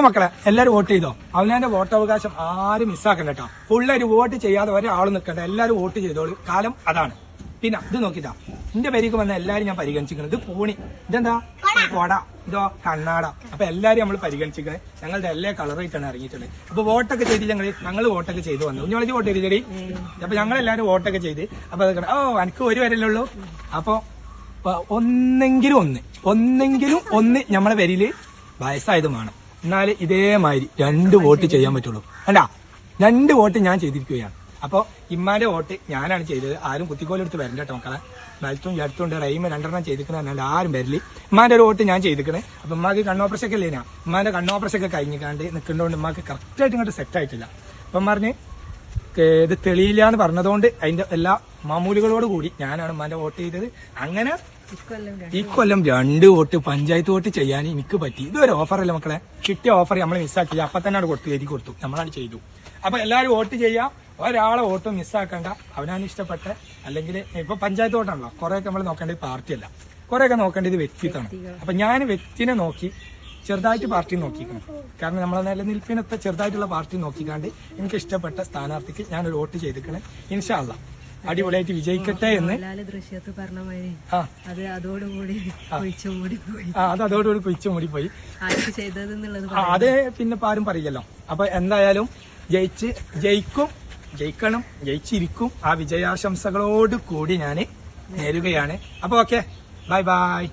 മക്കളെ എല്ലാരും വോട്ട് ചെയ്തോ? അവനാന്റെ വോട്ടവകാശം ആരും മിസ്സാക്കണ്ട കേട്ടോ. ഫുള്ളൊരു വോട്ട് ചെയ്യാതെ ഒരാൾ നിൽക്കണ്ട. എല്ലാരും വോട്ട് ചെയ്തോളൂ. കാലം അതാണ്. പിന്നെ ഇത് നോക്കിട്ടാ. എന്റെ പേരേക്ക് വന്ന എല്ലാരും ഞാൻ പരിഗണിച്ചിരിക്കുന്നത് ഇത് പൂണി. ഇതെന്താ? കൊട. ഇതോ കണ്ണാട. അപ്പൊ എല്ലാരും നമ്മൾ പരിഗണിച്ചിരിക്കുന്നത് ഞങ്ങളുടെ എല്ലാ കളറായിട്ടാണ് ഇറങ്ങിയിട്ടുള്ളത്. അപ്പൊ വോട്ടൊക്കെ ചെയ്ത് ഞങ്ങൾ ഞങ്ങൾ വോട്ടൊക്കെ ചെയ്ത് വന്നു. ഞങ്ങൾ വോട്ട് ചെയ്തേടി അപ്പൊ ഞങ്ങൾ എല്ലാരും വോട്ടൊക്കെ ചെയ്ത്. അപ്പൊ അതൊക്കെ ഓ എനിക്ക് ഒരു വരല്ലേ ഉള്ളൂ? അപ്പൊ അപ്പൊ ഒന്നെങ്കിലും ഒന്ന്. ഒന്നെങ്കിലും ഒന്ന് നമ്മളെ പേരിൽ വയസ്സായത് വേണം. എന്നാൽ ഇതേമാതിരി രണ്ട് വോട്ട് ചെയ്യാൻ പറ്റുള്ളൂ. അല്ല രണ്ട് വോട്ട് ഞാൻ ചെയ്തിരിക്കുകയാണ്. അപ്പൊ ഇമ്മാന്റെ വോട്ട് ഞാനാണ് ചെയ്തത്. ആരും കുത്തിക്കോലെടുത്ത് വരണ്ട കേട്ടോ മക്കളെ. വലത്തും ഇടത്തുണ്ട് റൈമ രണ്ടെണ്ണം ചെയ്തിരിക്കണ അല്ലാണ്ട് ആരും വരില്ല. ഇമ്മാന്റെ ഒരു വോട്ട് ഞാൻ ചെയ്തിരിക്കണേ. അപ്പൊ ഉമ്മാക്ക് കണ്ണോപ്രഷൻ ഒക്കെ ഇല്ലേനാ? ഉമ്മാന്റെ കണ്ണോപ്രഷൻ ഒക്കെ കഴിഞ്ഞിക്കാണ്ട് നിൽക്കുന്നതുകൊണ്ട് ഉമ്മാക്ക് കറക്റ്റായിട്ട് ഇങ്ങോട്ട് സെറ്റ് ആയിട്ടില്ല. അപ്പം പറഞ്ഞ് ഇത് തെളിയില്ല എന്ന് പറഞ്ഞതുകൊണ്ട് അതിന്റെ എല്ലാ മാമൂലുകളോട് കൂടി ഞാനാണ് ഉമ്മാന്റെ വോട്ട് ചെയ്തത്. അങ്ങനെ ഈ കൊല്ലം രണ്ട് വോട്ട് പഞ്ചായത്ത് വോട്ട് ചെയ്യാൻ എനിക്ക് പറ്റി. ഇതൊരു അല്ല മക്കളെ? കിട്ടിയ ഓഫർ നമ്മൾ മിസ്സാക്കില്ല അപ്പൊ തന്നെ കൊടുത്തു എഴുതി കൊടുത്തു. നമ്മളാണ് ചെയ്തു. അപ്പൊ എല്ലാവരും വോട്ട് ചെയ്യാം. ഒരാളെ വോട്ട് മിസ്സാക്കണ്ട അവനാണ് ഇഷ്ടപ്പെട്ട. അല്ലെങ്കിൽ ഇപ്പൊ പഞ്ചായത്ത് വോട്ടാണല്ലോ. കുറെയൊക്കെ നമ്മൾ നോക്കേണ്ടത് പാർട്ടിയല്ല. കുറെയൊക്കെ നോക്കേണ്ടത് വ്യക്തിത്വമാണ്. അപ്പൊ ഞാൻ വ്യക്തിനെ നോക്കി ചെറുതായിട്ട് പാർട്ടി നോക്കിക്കണം കാരണം നമ്മളെ നിലനിൽപ്പിനത്തെ ചെറുതായിട്ടുള്ള പാർട്ടി നോക്കിക്കാണ്ട് എനിക്ക് ഇഷ്ടപ്പെട്ട സ്ഥാനാർത്ഥിക്ക് ഞാനൊരു വോട്ട് ചെയ്തിക്കണേ ഇൻഷാല്ല അടിപൊളിയായിട്ട് വിജയിക്കട്ടെ എന്ന്. മോഹൻലാൽ ദൃശ്യത്ത് പറഞ്ഞ മാതിരി. ആ. അത് അതോടുകൂടി അത് അതോടുകൂടി കുഴിച്ചു മൂടിപ്പോയി. അത് പിന്നെ ഇപ്പൊ ആരും പറയില്ലല്ലോ. അപ്പൊ എന്തായാലും ജയിച്ച് ജയിക്കും ജയിക്കണം ജയിച്ചിരിക്കും. ആ വിജയാശംസകളോട് കൂടി ഞാൻ നേരുകയാണ്. അപ്പൊ ഓക്കെ. Bye bye.